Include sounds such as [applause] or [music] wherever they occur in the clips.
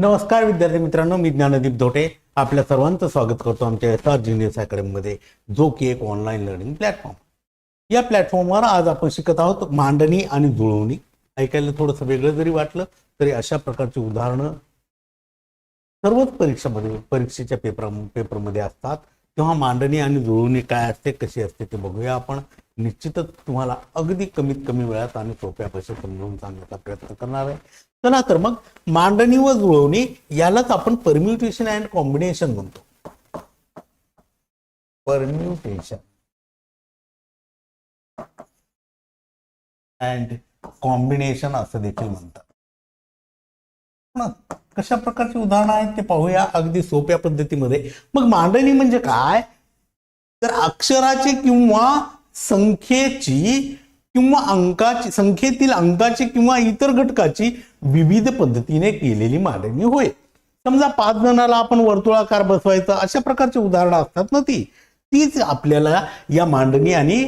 नमस्कार विद्यार्थी मित्रांनो मी ज्ञानदीप धोटे. आपल्या सर्वांचं स्वागत करतो आमच्या एस आर जिनियस अकॅडमीमध्ये जो की एक ऑनलाईन लर्निंग प्लॅटफॉर्म या प्लॅटफॉर्मवर आज आपण शिकत आहोत मांडणी आणि जुळवणी. ऐकायला थोडंसं वेगळं जरी वाटलं तरी अशा प्रकारची उदाहरणं सर्वच परीक्षामध्ये परीक्षेच्या पेपर पेपरमध्ये असतात. तेव्हा मांडणी आणि जुळवणी काय असते कशी असते ते बघूया आपण. निश्चितच तुम्हाला अगदी कमीत कमी वेळात आणि सोप्या पैसे समजावून सांगण्याचा प्रयत्न करणार आहे. चला तर मग मांडणी व जुळवणी यालाच आपण परम्युटेशन अँड कॉम्बिनेशन म्हणतो. परम्युटेशन अँड कॉम्बिनेशन असं देखील म्हणतात. कशा प्रकारची उदाहरणं आहेत ते पाहूया अगदी सोप्या पद्धतीमध्ये. मग मांडणी म्हणजे काय? तर अक्षराची किंवा संख्येची किंवा अंकाची संख्येतील अंकाची किंवा इतर घटकाची विविध पद्धतीने केलेली मांडणी होय. समजा पाच जणाला आपण वर्तुळाकार बसवायचं अशा प्रकारची उदाहरणं असतात ना ती. तीच आपल्याला या मांडणी आणि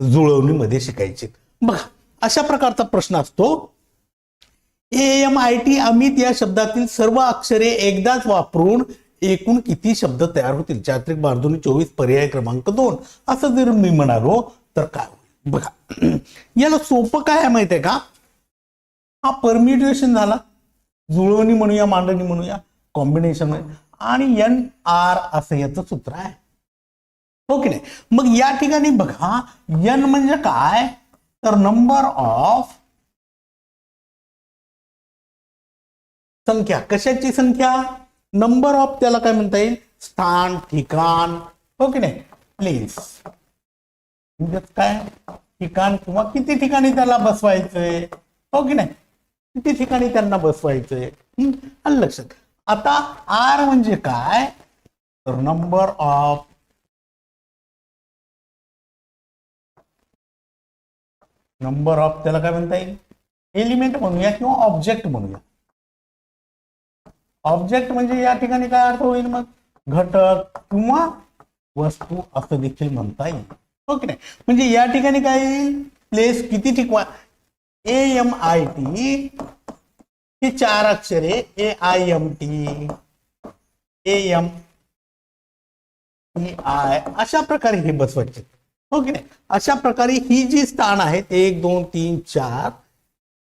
जुळवणीमध्ये शिकायची. बघा अशा प्रकारचा प्रश्न असतो. A M I T Amit या शब्दातील सर्व अक्षरे एकदाच वापरून एकूण किती शब्द तयार होतील? चात्रिक बारदोनी चोवीस पर्याय क्रमांक दोन. असं जर मी म्हणालो तर काय बघा. [clears throat] याला सोपं काय आहे माहिती आहे का? हा परमिट्युएशन झाला. जुळवणी म्हणूया मांडणी म्हणूया कॉम्बिनेशन आणि एन आर असं याचं सूत्र आहे. हो की नाही? मग या ठिकाणी बघा एन म्हणजे काय? तर नंबर ऑफ संख्या. कशाची संख्या? नंबर ऑफ त्याला काय म्हणता येईल? स्थान ठिकाण. हो की नाही? प्लेस म्हणजे काय? ठिकाण किंवा किती ठिकाणी त्याला बसवायचंय? हो की नाही? किती ठिकाणी त्यांना बसवायचंय? आणि आलं लक्षात आता आर म्हणजे काय? तर नंबर ऑफ नंबर ऑफ त्याला काय म्हणता येईल? एलिमेंट म्हणूया किंवा ऑब्जेक्ट म्हणूया. ऑब्जेक्ट म्हणजे या ठिकाणी काय अर्थ होईल मग? घटक किंवा वस्तू असं देखील म्हणता येईल. हो ओके नाही? म्हणजे या ठिकाणी काय येईल? प्लेस किती ठिकवा? ए एम आय टी हे चार अक्षरे A I M T A M I अशा प्रकारे हे बसवायचे. हो ओके नाही? अशा प्रकारे ही जी स्थान आहेत एक दोन तीन चार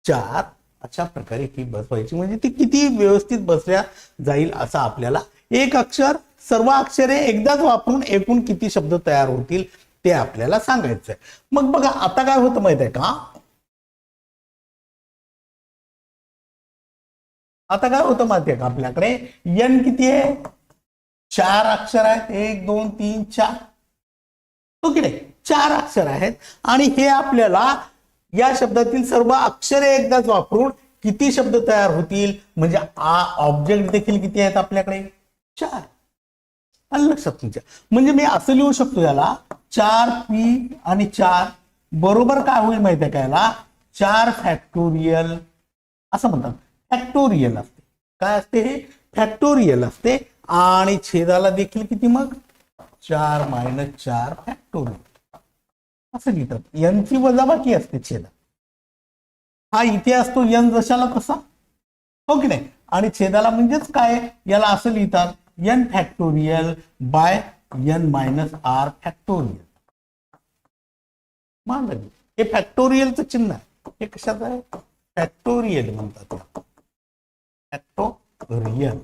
चार अशा प्रकारे ही बसवायची. म्हणजे ती किती व्यवस्थित बसल्या जाईल असं आपल्याला एक अक्षर सर्व अक्षरे एकदाच वापरून एकूण किती शब्द तयार होतील ते आपल्याला सांगायचं आहे मग बघा आता काय होतं माहीत आहे का? आता काय होतं माहिती आहे का आपल्याकडे? एन किती आहे? चार अक्षर आहेत. एक दोन तीन चार. हो ओके नाही? चार अक्षर आहेत. आणि हे आपल्याला या शब्दातील सर्व अक्षरे एकदाच वापरून किती शब्द तयार होतील? म्हणजे आ ऑब्जेक्ट देखील किती आहेत आपल्याकडे? चार. लक्षात तुमच्या. म्हणजे मी असं लिहू शकतो याला चार पी आणि चार बरोबर काय होईल माहिती आहे का याला? चार फॅक्टोरियल असं म्हणतात. फॅक्टोरियल असते. काय असते? हे फॅक्टोरियल असते. आणि छेदाला देखील किती मग? चार मायनस चार फॅक्टोरियल असं लिहितात. यांची वजाबाकी असते छेदा. हा इथे असतो यन जशाला तसा. हो की नाही? आणि छेदाला म्हणजेच काय? याला असं लिहितात. N factorial by n minus r factorial मांडणी हे फॅक्टोरियलचं चिन्ह आहे. हे कशाचं आहे? फॅक्टोरियल म्हणतात. फॅक्टोरियल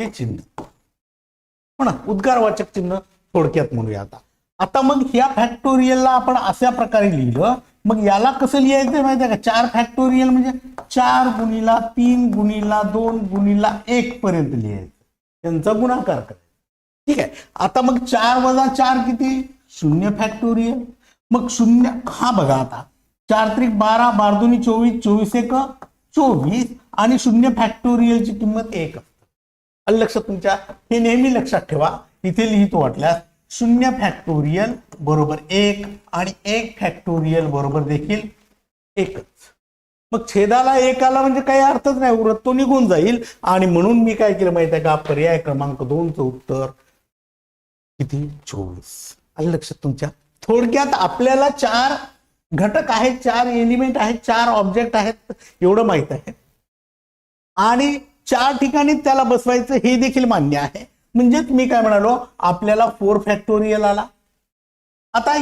हे चिन्ह. म्हणा उद्गारवाचक चिन्ह थोडक्यात म्हणूया आता. आता मग ह्या फॅक्टोरियलला आपण अशा प्रकारे लिहिलं. मग याला कसं लिहायचं माहिती आहे का? चार फॅक्टोरियल म्हणजे चार गुणीला तीन गुणीला दोन गुणीला एक पर्यंत लिहायचं. त्यांचा गुणाकार करायचा. ठीक आहे. आता मग चार वजा चार किती? शून्य फॅक्टोरियल मग शून्य हा बघा आता. चार त्रिक बारा बारदोनी चोवीस चोवीस एक चोवीस आणि शून्य फॅक्टोरियलची किंमत एक असते. लक्ष तुमच्या? हे नेहमी लक्षात ठेवा. इथे लिहितो वाटल्यास शून्य फॅक्टोरियल बरोबर एक आणि एक फॅक्टोरियल बरोबर देखील एकच. मग छेदाला एक आला म्हणजे काही अर्थच नाही. उरत तो निघून जाईल. आणि म्हणून मी काय केलं माहिती आहे का? पर्याय क्रमांक दोनचं उत्तर किती? चोवीस. आलं लक्षात तुमच्या? थोडक्यात आपल्याला चार घटक आहेत चार एलिमेंट आहेत चार ऑब्जेक्ट आहेत एवढं माहीत आहे. आणि चार ठिकाणी त्याला बसवायचं हे देखील मान्य आहे. म्हणजेच मी काय म्हणालो आपल्याला फोर फॅक्टोरियल आला. आता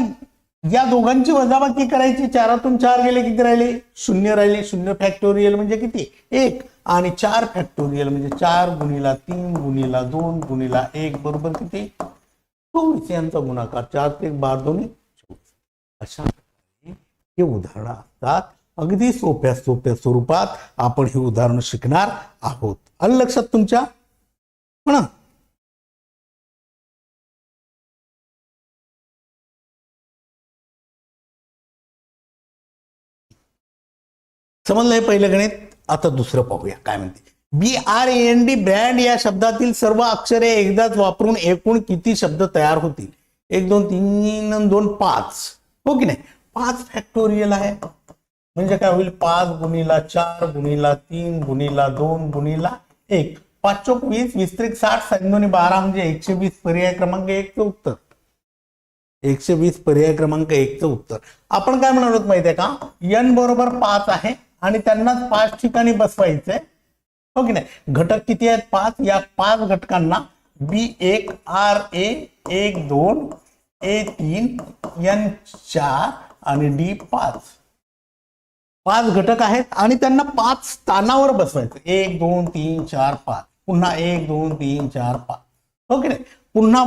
या दोघांची वजाबाकी करायची चारातून चार गेले किती राहिले? शून्य राहिले. शून्य फॅक्टोरियल म्हणजे किती? एक. आणि चार फॅक्टोरियल म्हणजे चार गुणीला तीन गुणीला दोन गुणीला एक. बरोबर किती? चोवीस यांचा गुणाकार चार ते बार दोन्ही चोवीस अशा प्रकारे हे उदाहरणं असतात. अगदी सोप्या सोप्या स्वरूपात आपण ही उदाहरणं शिकणार आहोत. आलं लक्षात तुमच्या? हो म्हणा समजलं हे पहिलं गणित? आता दुसरं पाहूया. काय म्हणते? B R N D brand या शब्दातील सर्व अक्षरे एकदाच वापरून एकूण किती शब्द तयार होतील? एक दोन तीन दोन पाच. हो की नाही? पाच फॅक्टोरियल आहे म्हणजे काय होईल? पाच गुणीला चार गुणीला तीन गुणीला दोन गुणीला एक. पाच चोक वीस वीस त्रिक साठ सात बारा म्हणजे एकशे वीस पर्याय क्रमांक एकचं उत्तर. एकशे वीस पर्याय क्रमांक एकचं उत्तर. आपण काय म्हणालो माहिती आहे का? एन बरोबर पाच आहे आणि त्यांनाच पाच ठिकाणी बसवायचंय. हो की नाही? घटक किती आहेत? पाच. या पाच घटकांना बी एक आर ए एक दोन ए तीन एन चार आणि डी पाच. पाच घटक आहेत आणि त्यांना पाच स्थानावर बसवायचं. एक दोन तीन चार पाच. पुन्हा एक दोन तीन चार पाच. हो की नाही? पुन्हा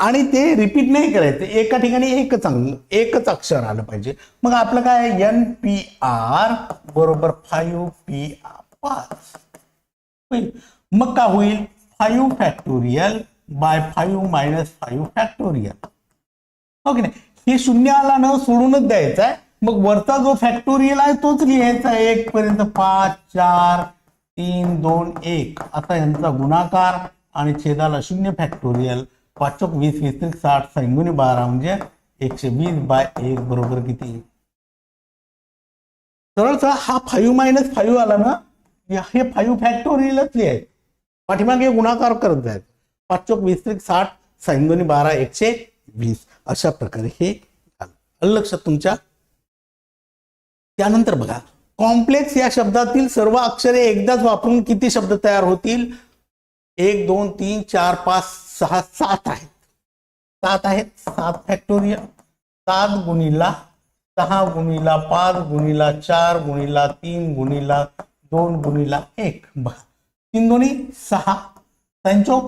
आणि ते रिपीट नाही करायचं. एका ठिकाणी एकच अंग एकच अक्षर आलं पाहिजे. मग आपलं काय एन पी आर बरोबर फाईव्ह पी आर. पाच होईल. मग का होईल? Five factorial by five minus five factorial okay नाही? हे शून्य आला न सोडूनच द्यायचा आहे. मग वरचा जो फॅक्टोरियल आहे तोच लिहायचा एक पर्यंत पाच चार तीन दोन एक. असा यांचा गुणाकार आणि छेदाला शून्य फॅक्टोरियल पाचक वीस वीस त्रिक साठ सैंगुनी बारा म्हणजे एकशे वीस बाय एक बरोबर किती? सरळचा हा फाईव्ह मायनस फाईव्ह आला ना? हे फाईव्ह फॅक्टोरियलच आहेत. पाठीमागे गुणाकार करत जायचं पाच चोक वीस त्रिक साठ सैंगुनी बारा एकशे वीस. अशा प्रकारे हे लक्षात तुमच्या? त्यानंतर बघा. कॉम्प्लेक्स या शब्दातील सर्व अक्षरे एकदाच वापरून किती शब्द तयार होतील? एक दोन तीन चार पाच सहा सात आहेत. सात आहेत. सात फॅक्टोरियल. सात गुणीला सहा गुणीला पाच गुणीला चार गुणीला तीन गुणीला दोन गुणीला एक. बघा. तीन दोन्ही सहा. त्यांचो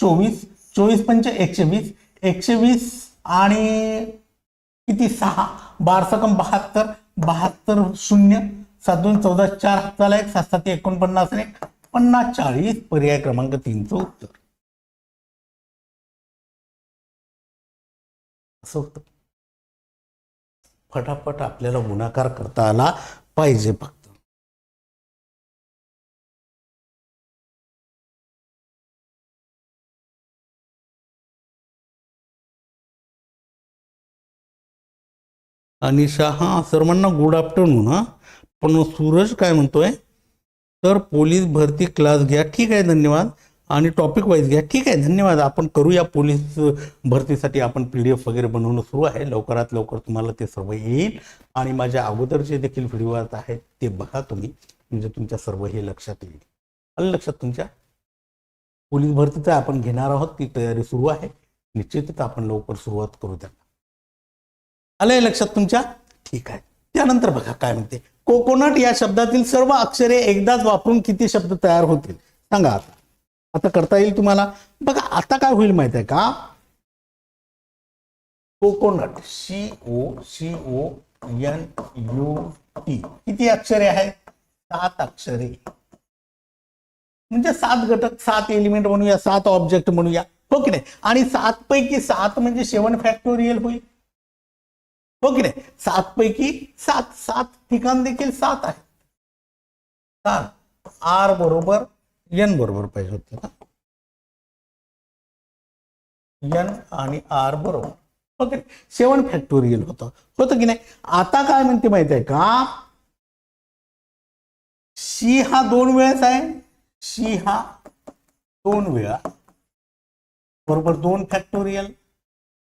चोवीस चोवीस पंच एकशे वीस एकशे वीस आणि किती? सहा. बारसकम बहात्तर बहात्तर शून्य सात दोन चौदा चार. हाताला एक सात सात एकोणपन्नास आणि एक पन्नास चाळीस. पर्याय क्रमांक तीनचं उत्तर. असं होतं. फटाफट आपल्याला गुणाकार करता आला पाहिजे. फक्त अनिशा हां सर्वांना गुड आफ्टरनून हां. पण सूरज काय म्हणतोय? तर पोलीस भरती क्लास घ्या. ठीक आहे धन्यवाद. आणि टॉपिक वाईज घ्या. ठीक आहे धन्यवाद. आपण करूया पोलीस भरतीसाठी आपण पी डी एफ वगैरे बनवणं सुरू आहे. लवकरात लवकर तुम्हाला ते सर्व येईल. आणि माझ्या अगोदरचे देखील व्हिडिओ आहेत ते बघा तुम्ही. म्हणजे तुमच्या सर्व हे लक्षात येईल. आलं लक्षात तुमच्या? पोलीस भरतीचं आपण घेणार आहोत. ती तयारी सुरू आहे. निश्चितच आपण लवकर सुरुवात करू द्या आलंय लक्षात तुमच्या? ठीक आहे. त्यानंतर बघा काय म्हणते. कोकोनट या शब्दातील सर्व अक्षरे एकदाच वापरून किती शब्द तयार होतील? सांगा आता. आता करता येईल तुम्हाला? बघा आता काय होईल माहीत आहे का? Coconut C O C O N U T किती अक्षरे आहेत? सात अक्षरे. म्हणजे सात घटक सात एलिमेंट म्हणूया सात ऑब्जेक्ट म्हणूया. हो की नाही? आणि सात पैकी सात म्हणजे सेवन फॅक्टोरियल होईल. हो की नाही? सात पैकी सात सात ठिकाण देखील सात आहेत. सात आर बरोबर एन बरोबर पाहिजे होते ना? एन आणि आर बरोबर. हो ओके सेवन फॅक्टोरियल होतं. होतं की नाही? आता काय म्हणते माहिती आहे का? सी हा दोन वेळाच आहे. सी हा दोन वेळा. बरोबर दोन फॅक्टोरियल.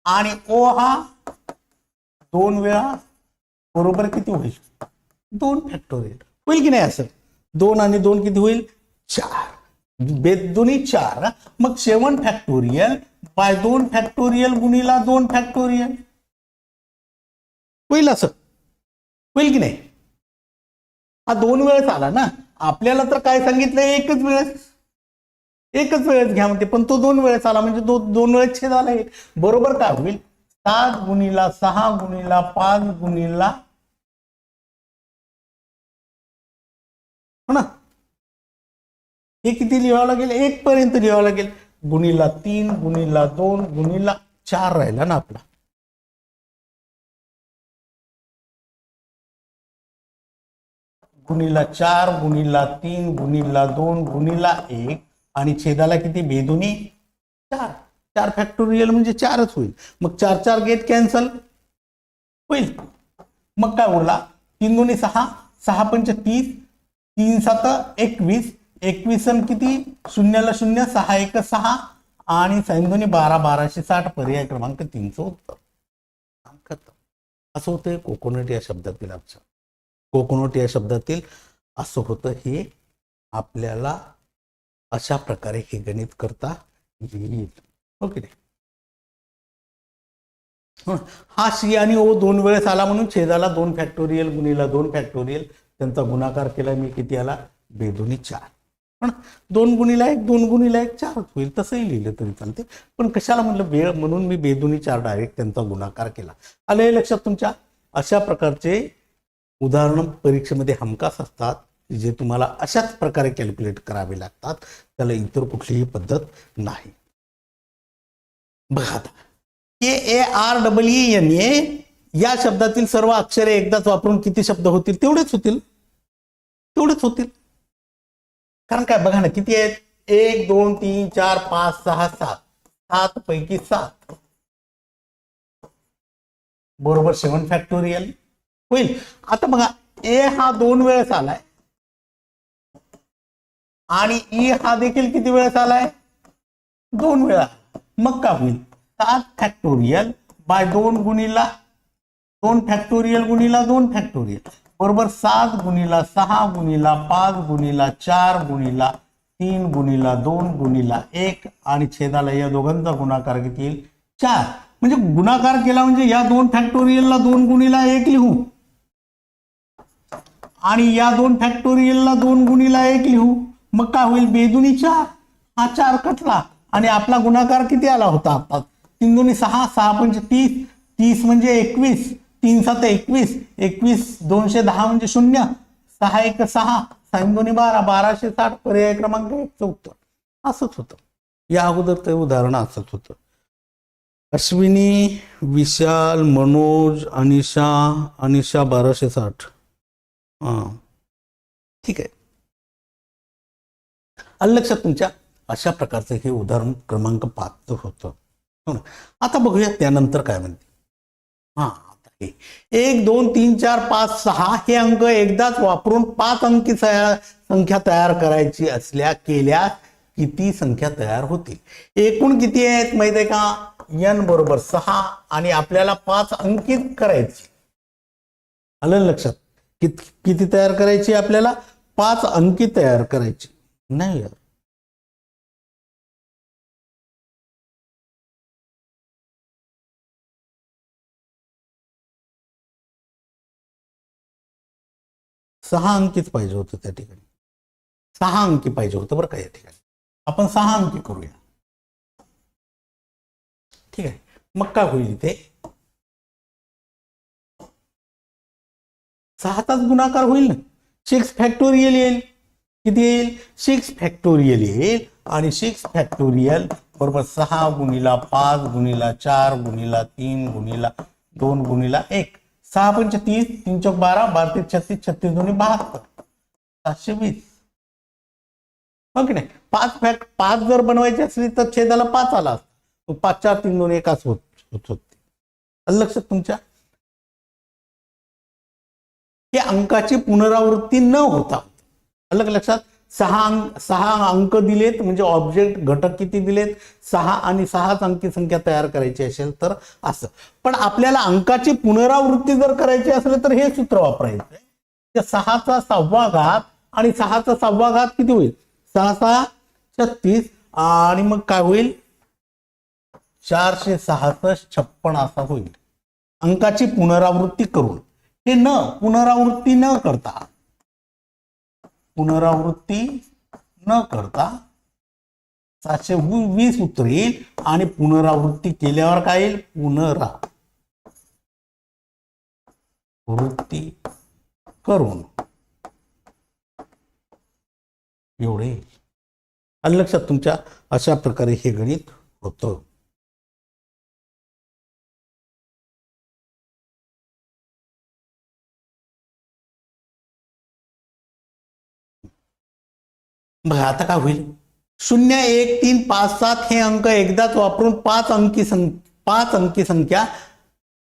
आणि ओ हा दोन वेळा बरोबर किती होईल? दोन फॅक्टोरियल होईल की नाही असं? दोन आणि दोन किती होईल? चार. बेदोनी चार. मग सेवन फॅक्टोरियल बाय दोन फॅक्टोरियल गुणीला दोन फॅक्टोरियल होईल असं? होईल की नाही? हा दोन वेळेस आला ना? आपल्याला तर काय सांगितलं? एकच वेळेस. एकच वेळेस घ्या म्हणते पण तो दोन वेळेस आला म्हणजे दो, दोन वेळेस छेद आला एक. बरोबर काय होईल? सात गुणीला सहा गुणीला पाच गुणीला हो ना? हे किती लिहावं लागेल? एक पर्यंत लिहावं लागेल. गुणीला तीन गुणीला दोन गुणीला चार राहिला ना आपला. गुणीला चार गुणीला तीन गुणीला दोन गुणीला एक आणि छेदाला किती? बेदुनी चार. चार फॅक्टोरियल म्हणजे चारच होईल. मग चार चार गेट कॅन्सल होईल. मग काय उरला? तीन दोन्ही सहा सहा पंच तीस तीन सात एकवीस. एकवीस अन किती? शून्याला शून्य सहा एक सहा. आणि साईन दोन्ही बारा बाराशे साठ पर्याय क्रमांक तीनचं उत्तर. असं होतं कोकोनट या शब्दातील अक्षर कोकोनट या शब्दातील असं होतं हे आपल्याला अशा प्रकारे हे गणित करता येईल. ओके. हा. सी आणि ओ दोन वेळेस आला म्हणून छेदाला दोन फॅक्टोरियल गुणीला दोन फॅक्टोरियल त्यांचा गुणाकार केला मी किती आला? बेदोनी चार. पण दोन गुणीला एक दोन गुणीला एक चारच होईल. तसंही लिहिलं तरी चालते पण कशाला म्हटलं वेळ म्हणून मी बेदोनी चार डायरेक्ट त्यांचा गुणाकार केला? आलं हे लक्षात तुमच्या? अशा प्रकारचे उदाहरण परीक्षेमध्ये हमखास असतात जे तुम्हाला अशाच प्रकारे कॅल्क्युलेट करावे लागतात. त्याला इतर कुठलीही पद्धत नाही. बघा आता A A R W N A या शब्दातील सर्व अक्षरे एकदाच वापरून किती शब्द होतील तेवढेच होतील. तेवढेच होतील. कारण काय बघा ना किती आहेत? एक दोन तीन चार पाच सहा सात. सात पैकी सात. बरोबर सेवन फॅक्टोरियल होईल. आता बघा ए हा दोन वेळेस आलाय. आणि ई हा देखील किती वेळेस आलाय? दोन वेळा. मग का होईल सात फॅक्टोरियल बाय दोन गुणीला दोन फॅक्टोरियल गुणीला दोन फॅक्टोरियल बरोबर सात गुणीला सहा गुणीला पाच गुणीला चार गुणीला तीन गुणीला दोन गुणीला एक आणि छेदाला या दोघांचा गुणाकार किती? येईल चार. म्हणजे गुणाकार केला म्हणजे या दोन फॅक्टोरियलला दोन गुणीला एक लिहू. आणि या दोन फॅक्टोरियलला दोन गुणीला एक लिहू. मग काय होईल बेदुनी चार. हा चार कटला आणि आपला गुणाकार किती आला होता? आता तीन दोन्ही सहा सहा पंच तीस तीस म्हणजे एकवीस तीन सात एकवीस एकवीस दोनशे दहा म्हणजे शून्य सहा एक सहा साईन दोन्ही बारा बाराशे साठ पर्याय क्रमांक एकचं उत्तर असंच होतं. या अगोदर ते उदाहरण असंच होतं. अश्विनी विशाल मनोज अनिशा अनिशा बाराशे साठ. हां. ठीक आहे. आलं लक्षात तुमच्या? अशा प्रकारचं हे उदाहरण क्रमांक पाचचं होतं. हो ना? आता बघूया त्यानंतर काय म्हणते. हा आता हे. एक दोन तीन चार पाच सहा हे अंक एकदाच वापरून पाच अंकी संख्या तयार करायची असल्या केल्या किती संख्या तयार होतील. एकूण किती आहेत माहीत आहे का? एन बरोबर सहा आणि आपल्याला पाच अंकित करायची. आलं लक्षात? कित किती तयार करायची आपल्याला? पाच अंकी तयार करायची. नाही यार सहा अंकीच पाहिजे होतं त्या ठिकाणी. सहा अंकी पाहिजे होतं बरं का या ठिकाणी. आपण सहा अंकी करूया. ठीक आहे. मग काय होईल इथे? सहाचाच गुणाकार होईल ना. सिक्स फॅक्टोरियल येईल. किती येईल? सिक्स फॅक्टोरियल येईल. आणि सिक्स फॅक्टोरियल बरोबर सहा गुणीला पाच गुणीला चार गुणीला तीन गुणीला दोन गुणीला एक. सहा पंच तीस तीन चौक बारा बारा ते छत्तीस छत्तीस दोन्ही बहात्तर. सातशे वीस. हो की नाही? पाच फॅक्ट पाच जर बनवायची असली तर छेदाला पाच आला असता. पाच चार तीन दोन एकाच होत होत होते. लक्षात तुमच्या? हे अंकाची पुनरावृत्ती न होता. अलग लक्षात? सहा अंक सहा अंक दिलेत म्हणजे ऑब्जेक्ट घटक किती दिलेत? सहा आणि सहाच अंकी संख्या तयार करायची असेल तर असं. पण आपल्याला अंकाची पुनरावृत्ती जर करायची असेल तर हे सूत्र वापरायचं सहाचा सहावा घात आणि सहाचा सहावा घात किती होईल? सहा सहा छत्तीस आणि मग काय होईल? चारशे सहासष्ट छप्पन असा होईल. अंकाची पुनरावृत्ती करून. हे न पुनरावृत्ती न करता पुनरावृत्ती न करता सातशे वीस उत्तर येईल आणि पुनरावृत्ती केल्यावर काय येईल? पुनरा. वृत्ती करून. एवढे. आणि लक्षात तुमच्या अशा प्रकारे हे गणित होतं. बघा आता काय होईल? शून्य एक तीन पाच सात हे अंक एकदाच वापरून पाच अंकी सं पाच अंकी संख्या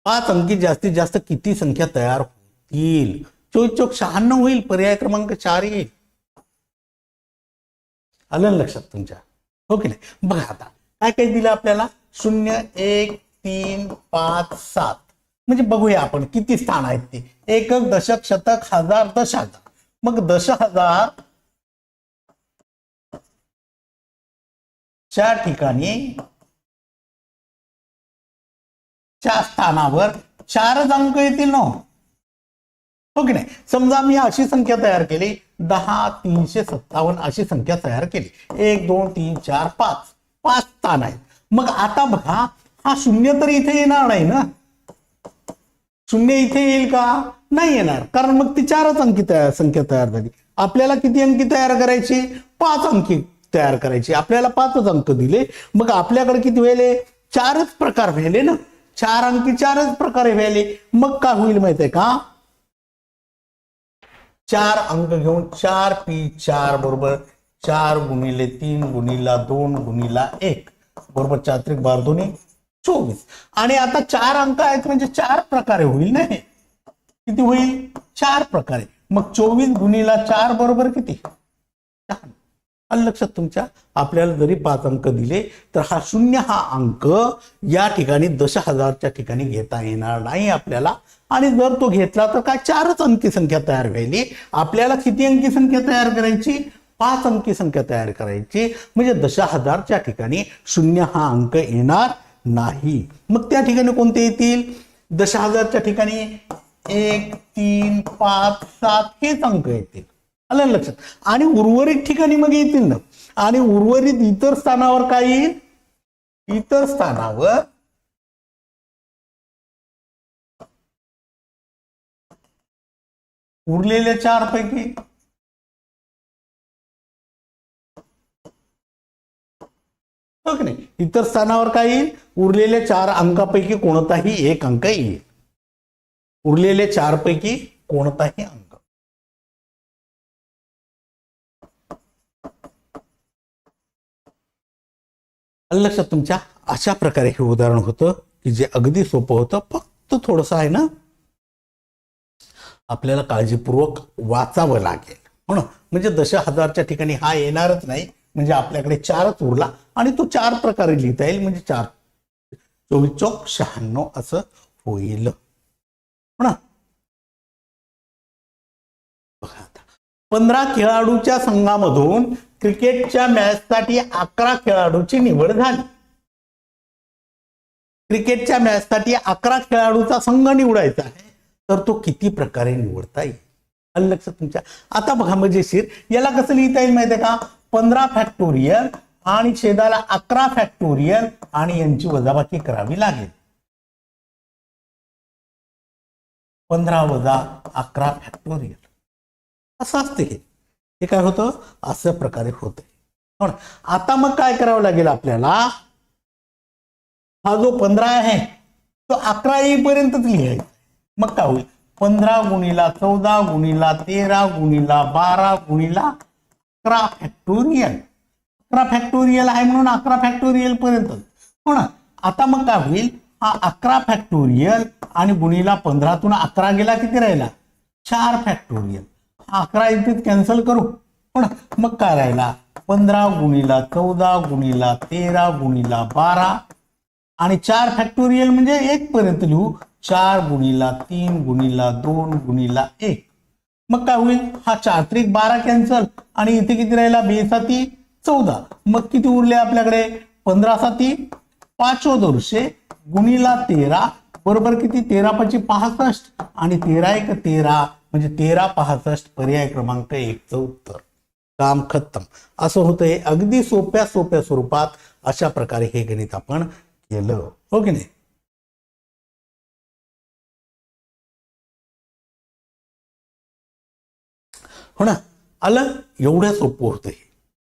पाच अंकी जास्तीत जास्त किती संख्या तयार होतील? चोवीस चोक शहाण्णव होईल पर्याय क्रमांक चार येईल आलं लक्षात तुमच्या? हो की नाही? बघा आता काय काय दिलं आपल्याला? शून्य एक तीन पाच सात. म्हणजे बघूया आपण किती स्थान आहेत ते. एकक दशक शतक हजार दश हजार मग दश हजार चार ठिकाणी च्या स्थानावर चारच अंक येतील ना हो. हो. की नाही? समजा मी अशी संख्या तयार केली दहा तीनशे सत्तावन्न अशी संख्या तयार केली. एक दोन तीन चार पाच. पाच स्थान आहेत. मग आता बघा हा शून्य तर इथे येणार नाही ना? शून्य इथे येईल का? नाही येणार. कारण मग ती चारच अंकी तयार संख्या तयार झाली. आपल्याला किती अंकी तयार करायची? पाच अंकी. तयार करायची. आपल्याला पाचच अंक दिले. मग आपल्याकडे किती व्हायले? चारच प्रकार व्हायले ना? चार अंकी चारच प्रकारे व्हायले. मग काय होईल माहितीये का? चार अंक घेऊन चार पी चार बरोबर चार गुणिले तीन गुणिला दोन गुणिला एक. बरोबर चात्रिक बार दोन्ही चोवीस. आणि आता चार अंक आहेत म्हणजे चार प्रकारे होईल ना हे? किती होईल? चार प्रकारे. मग चोवीस गुणिला चार बरोबर किती? लक्षात तुमच्या आपल्याला जरी पाच अंक दिले तर हा शून्य हा अंक या ठिकाणी दश हजारच्या ठिकाणी घेता येणार नाही आपल्याला. आणि जर तो घेतला तर काय चारच अंकी संख्या तयार व्हायली? आपल्याला किती अंकी संख्या तयार करायची? पाच अंकी संख्या तयार करायची. म्हणजे दश हजारच्या ठिकाणी शून्य हा अंक येणार नाही. मग त्या ठिकाणी कोणते येतील? दश हजारच्या ठिकाणी एक तीन पाच सात हेच अंक येतील. आलं लक्षात? आणि उर्वरित ठिकाणी मग येतील ना. आणि उर्वरित इतर स्थानावर काय येईल? इतर स्थानावर उरलेल्या चार पैकी हो नाही? इतर स्थानावर काय येईल? उरलेल्या चार अंकापैकी कोणताही एक अंक येईल. उरलेल्या चार पैकी कोणताही अंक आलं लक्षात तुमच्या अशा प्रकारे हे उदाहरण होतं की जे अगदी सोपं होतं फक्त थोडंसं आहे ना आपल्याला काळजीपूर्वक वाचावं लागेल. हो ना म्हणजे दश हजारच्या ठिकाणी हा येणारच नाही म्हणजे आपल्याकडे चारच उरला आणि तो चार प्रकारे लिहिता येईल म्हणजे चार. चोवीस चौक शहाण्णव असं होईल. हो ना बघा आता. पंधरा खेळाडूच्या संघामधून क्रिकेटच्या मॅचसाठी अकरा खेळाडूची निवड झाली. क्रिकेटच्या मॅचसाठी अकरा खेळाडूचा संघ निवडायचा आहे. तर तो किती प्रकारे निवडता येईल? आलं लक्षात तुमच्या? आता बघा मजेशीर याला कसं लिहिता येईल माहितीये का? पंधरा फॅक्टोरियल आणि छेदाला अकरा फॅक्टोरियल आणि यांची वजाबाकी करावी लागेल. पंधरा वजा अकरा फॅक्टोरियल असं असते हे. हे काय होतं? असं प्रकारे होते आता मग काय करावं लागेल आपल्याला? हा जो पंधरा आहे तो अकरा येईपर्यंतच लिहायचा मग काय होईल? पंधरा गुणीला चौदा गुणीला तेरा गुणीला बारा गुणीला अकरा फॅक्टोरियल अकरा फॅक्टोरियल आहे म्हणून अकरा फॅक्टोरियल पर्यंत हो ना आता मग काय होईल? हा अकरा फॅक्टोरियल आणि गुणीला पंधरातून अकरा गेला किती राहिला? चार फॅक्टोरियल अकरा इथेच कॅन्सल करू. पण मग काय राहिला? पंधरा गुणीला चौदा गुणिला तेरा गुणीला बारा. आणि चार फॅक्टोरियल म्हणजे एक पर्यंत लिहू. चार गुणीला तीन गुणीला दोन गुणीला एक. मग काय होईल? हा चार त्रिक बारा कॅन्सल आणि इथे किती राहिला? बे साती चौदा. मग किती उरले आपल्याकडे? पंधरा साती पाचोदोरशे गुणीला तेरा. बरोबर किती? तेरा पाचशे पासष्ट. आणि तेरा एक तेरा. म्हणजे तेरा पासष्ट पर्याय क्रमांक एकचं उत्तर. काम खत्तम. असं होतंय अगदी सोप्या सोप्या स्वरूपात अशा प्रकारे हे गणित आपण केलं. हो की नाही? हो ना? आलं? एवढं सोपं होतं हे.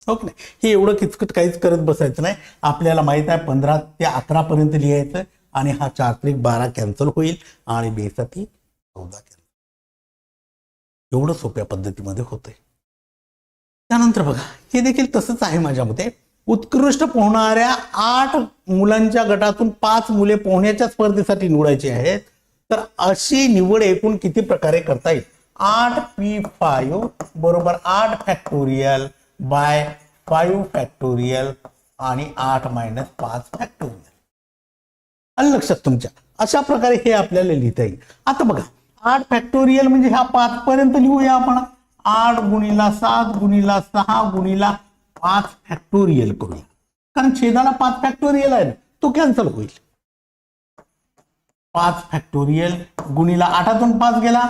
हो की नाही? हे एवढं किचकट काहीच करत बसायचं नाही. आपल्याला माहीत आहे पंधरा ते अकरा पर्यंत लिहायचं आणि हा चार्त्रिक बारा कॅन्सल होईल आणि बेसाठी चौदा कॅन्सल. एवढं सोप्या पद्धतीमध्ये होतंय. त्यानंतर बघा हे देखील तसंच आहे माझ्या मते. उत्कृष्ट पोहणाऱ्या आठ मुलांच्या गटातून पाच मुले पोहण्याच्या स्पर्धेसाठी निवडायची आहेत. तर अशी निवड एकूण किती प्रकारे करता येईल? आठ पी फाईव्ह बरोबर आठ फॅक्टोरियल बाय फाईव्ह फॅक्टोरियल आणि आठ मायनस पाच फॅक्टोरियल. आलं लक्षात तुमच्या अशा प्रकारे हे आपल्याला लिहिता येईल. आता बघा आठ फॅक्टोरियल म्हणजे ह्या पाच पर्यंत लिहूया आपण. आठ गुणीला सात गुणीला सहा गुणीला पाच फॅक्टोरियल करूया. कारण छेदाला पाच फॅक्टोरियल आहे ना तो कॅन्सल होईल. पाच फॅक्टोरियल गुणीला आठातून पाच गेला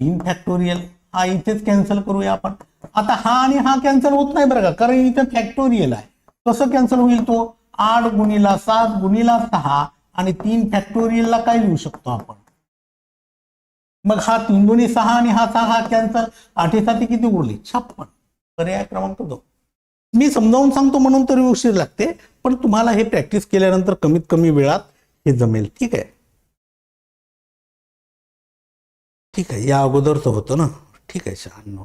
तीन फॅक्टोरियल हा इथेच कॅन्सल करूया आपण. आता हा आणि हा कॅन्सल होत नाही बरं का कारण इथे फॅक्टोरियल आहे. कसं कॅन्सल होईल तो? आठ गुणीला सात गुणीला सहा आणि तीन फॅक्टोरियलला काय लिहू शकतो आपण? मग हा तीन दोन्ही सहा आणि हा सहा हा कॅन्सल आठवीसाती किती उरली? छप्पन. पर्याय क्रमांक दोन. मी समजावून सांगतो म्हणून तरी उशीर लागते पण तुम्हाला हे प्रॅक्टिस केल्यानंतर कमीत कमी वेळात हे जमेल. ठीक आहे? ठीक आहे. या अगोदरचं होतं ना? ठीक आहे शहाण्णव.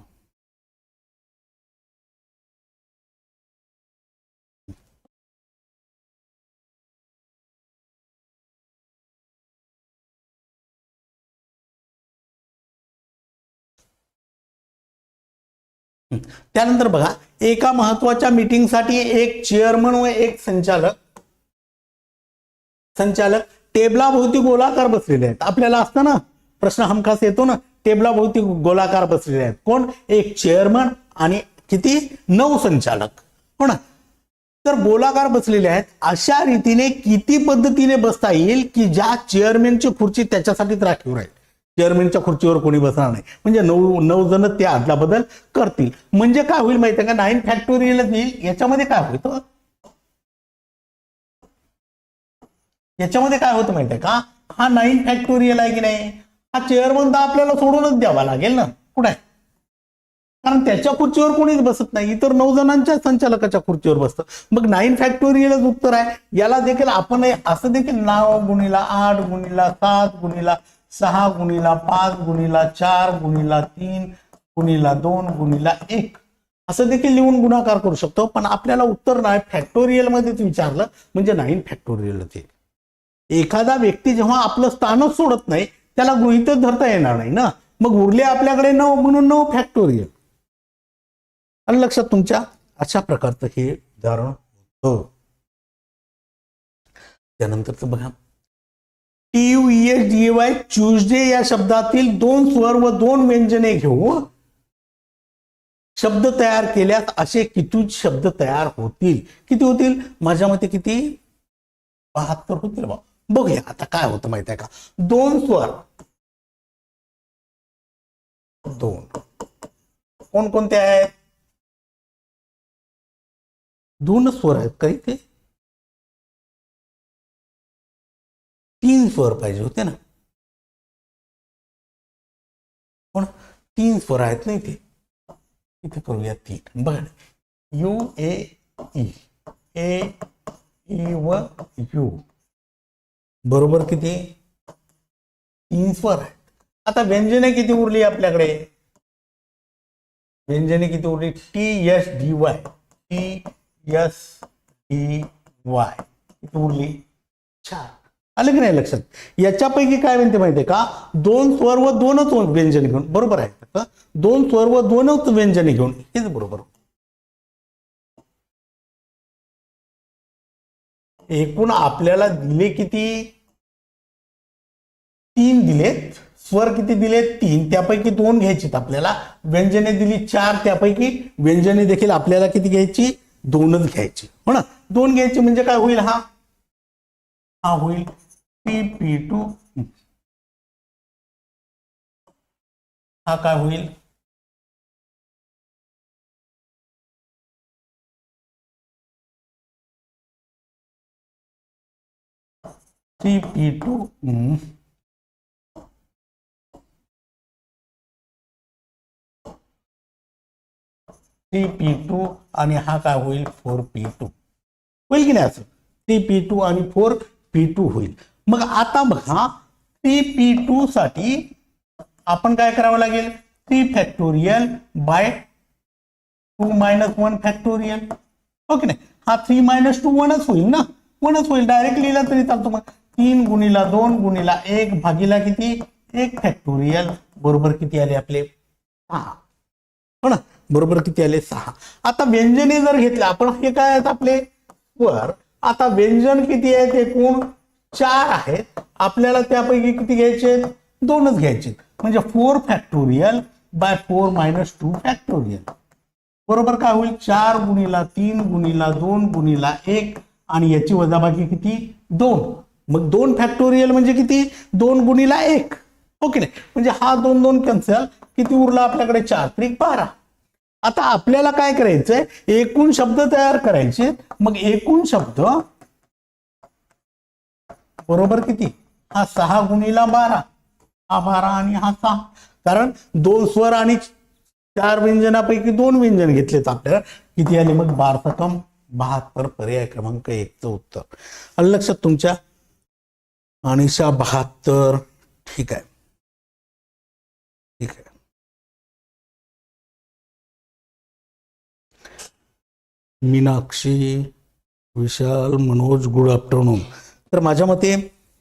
त्यानंतर बघा एका महत्त्वाच्या मीटिंगसाठी एक चेअरमन व एक संचालक संचालक टेबलाभोवती गोलाकार बसलेले आहेत. आपल्याला असतं ना प्रश्न हमखास येतो ना टेबलाभोवती गोलाकार बसलेले आहेत. कोण? एक चेअरमन आणि किती? नऊ संचालक. हो ना? तर गोलाकार बसलेले आहेत. अशा रीतीने किती पद्धतीने बसता येईल की ज्या चेअरमॅनची खुर्ची त्याच्यासाठीच राखीव राहील? चेअरमॅनच्या खुर्चीवर कोणी बसणार नाही. म्हणजे नऊ नऊ जण ते आदला बदल करतील. म्हणजे काय होईल माहितीये का? नाईन फॅक्टोरियलच येईल. याच्यामध्ये काय होतं? याच्यामध्ये काय होतं माहिती आहे का? हा नाईन फॅक्टोरियल आहे की नाही? हा चेअरमन तर आपल्याला सोडूनच द्यावा लागेल ना. कुठे? आहे कारण त्याच्या खुर्चीवर कोणीच बसत नाही. इतर नऊ जणांच्या संचालकाच्या खुर्चीवर बसतं. मग नाईन फॅक्टोरियलच उत्तर आहे. याला देखील आपण असं देखील नाव गुणीला आठ गुणीला सात गुणीला सहा गुणीला पाच गुणीला चार गुणीला तीन गुणीला दोन गुणीला एक. असं देखील लिहून गुणाकार करू शकतो पण आपल्याला उत्तर नाही. फॅक्टोरियल मध्येच विचारलं म्हणजे नाईन फॅक्टोरियलच येईल एखादा व्यक्ती जेव्हा आपलं स्थानच सोडत नाही त्याला गृहितच धरता येणार नाही ना. मग उरले आपल्याकडे नऊ म्हणून नऊ फॅक्टोरियल आणि लक्षात तुमच्या अशा प्रकारचं हे उदाहरण होतं. त्यानंतरच बघा T U S D Y Tuesday या शब्दातील दोन स्वर व दोन व्यंजने घेऊन शब्द तयार केल्यास असे किती शब्द तयार होतील? किती होतील? माझ्या मते किती? बहात्तर होतील बा. बघूया आता काय होतं का? दोन स्वर. दोन. कोणकोणते आहेत? दोन स्वर आहेत का इथे? तीन स्वर पाहिजे होते ना. पण तीन स्वर आहेत ना इथे इथे करूया तीन. बघा U A E. A E व यू. बरोबर किती? तीन स्वर आहेत. आता व्यंजने किती उरली आपल्याकडे? व्यंजने किती उरली? T S D Y. T S D Y. किती उरली? चार. आलं की नाही लक्षात? याच्यापैकी काय म्हणते माहितीये का? दोन स्वर व दोनच व्यंजन घेऊन बरोबर आहे? दोन स्वर व दोनच व्यंजने घेऊन हेच बरोबर एकूण आपल्याला दिले किती? तीन दिलेत. स्वर किती दिले तीन. त्यापैकी दोन घ्यायचीत आपल्याला. व्यंजने दिली चार त्यापैकी व्यंजने देखील आपल्याला किती घ्यायची? दोनच घ्यायची. हो ना दोन घ्यायची म्हणजे काय होईल हा? हा होईल. P P two. हा काय होईल? Three P two. C P two आणि हा काय होईल? Four P two. होईल की नाही असं? सी पी टू आणि फोर पी टू होईल. मग आता बघा थ्री पी टू साठी आपण काय करावं लागेल? Three factorial by two minus one factorial okay नाही? हा थ्री मायनस टू वनच होईल ना? वनच होईल. डायरेक्ट लिहिला तरी चालतो मग. तीन गुणीला दोन गुणीला एक भागीला किती? एक फॅक्टोरियल बरोबर किती आले आपले? सहा. हो ना? बरोबर किती आले? सहा. आता व्यंजने जर घेतले आपण हे काय आहेत आपले? वर. आता व्यंजन किती आहेत एकूण चार आहेत. आपल्याला त्यापैकी किती घ्यायचे आहेत? दोनच घ्यायचे आहेत. म्हणजे four factorial by four minus two factorial बरोबर काय होईल? चार गुणीला तीन गुणीला दोन गुणीला एक आणि याची वजाबाकी किती? दोन. मग दोन फॅक्टोरियल म्हणजे किती? दोन गुणीला एक. हो ओके नाही? म्हणजे हा दोन दोन कॅन्सल किती उरला आपल्याकडे? चार. त्रिक बारा. आता आपल्याला काय करायचंय? एकूण शब्द तयार करायचे मग एकूण शब्द बरोबर किती? हा सहा गुणीला बारा. हा बारा आणि हा सहा. कारण दोन स्वर आणि चार व्यंजनापैकी दोन व्यंजन घेतलेत आपल्याला. किती आले मग? बारा बहात्तर पर्याय क्रमांक एकचं उत्तर. आलं लक्षात तुमच्या. अनिशा बहात्तर. ठीक आहे. ठीक आहे. Meenakshi Vishal Manoj good afternoon. तर माझ्या मते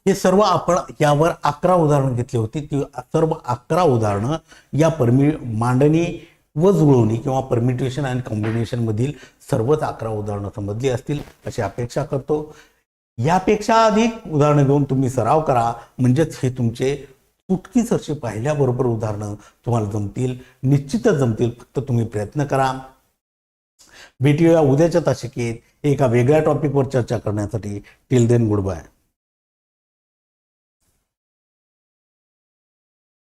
हे सर्व आपण यावर अकरा उदाहरणं घेतली होती. ती सर्व अकरा उदाहरणं या परमि मांडणी व जुळवणी किंवा परमिटेशन अँड कॉम्बिनेशनमधील सर्वच अकरा उदाहरणं समजली असतील अशी अपेक्षा करतो. यापेक्षा अधिक उदाहरणं घेऊन तुम्ही सराव करा. म्हणजेच हे तुमचे चुटकीसरशी पाहिल्याबरोबर उदाहरणं तुम्हाला जमतील. निश्चितच जमतील. फक्त तुम्ही प्रयत्न करा. भेटूया उद्याच्या तासिकेत. एका वेगळ्या टॉपिकवर चर्चा करण्यासाठी टिल देन गुड बाय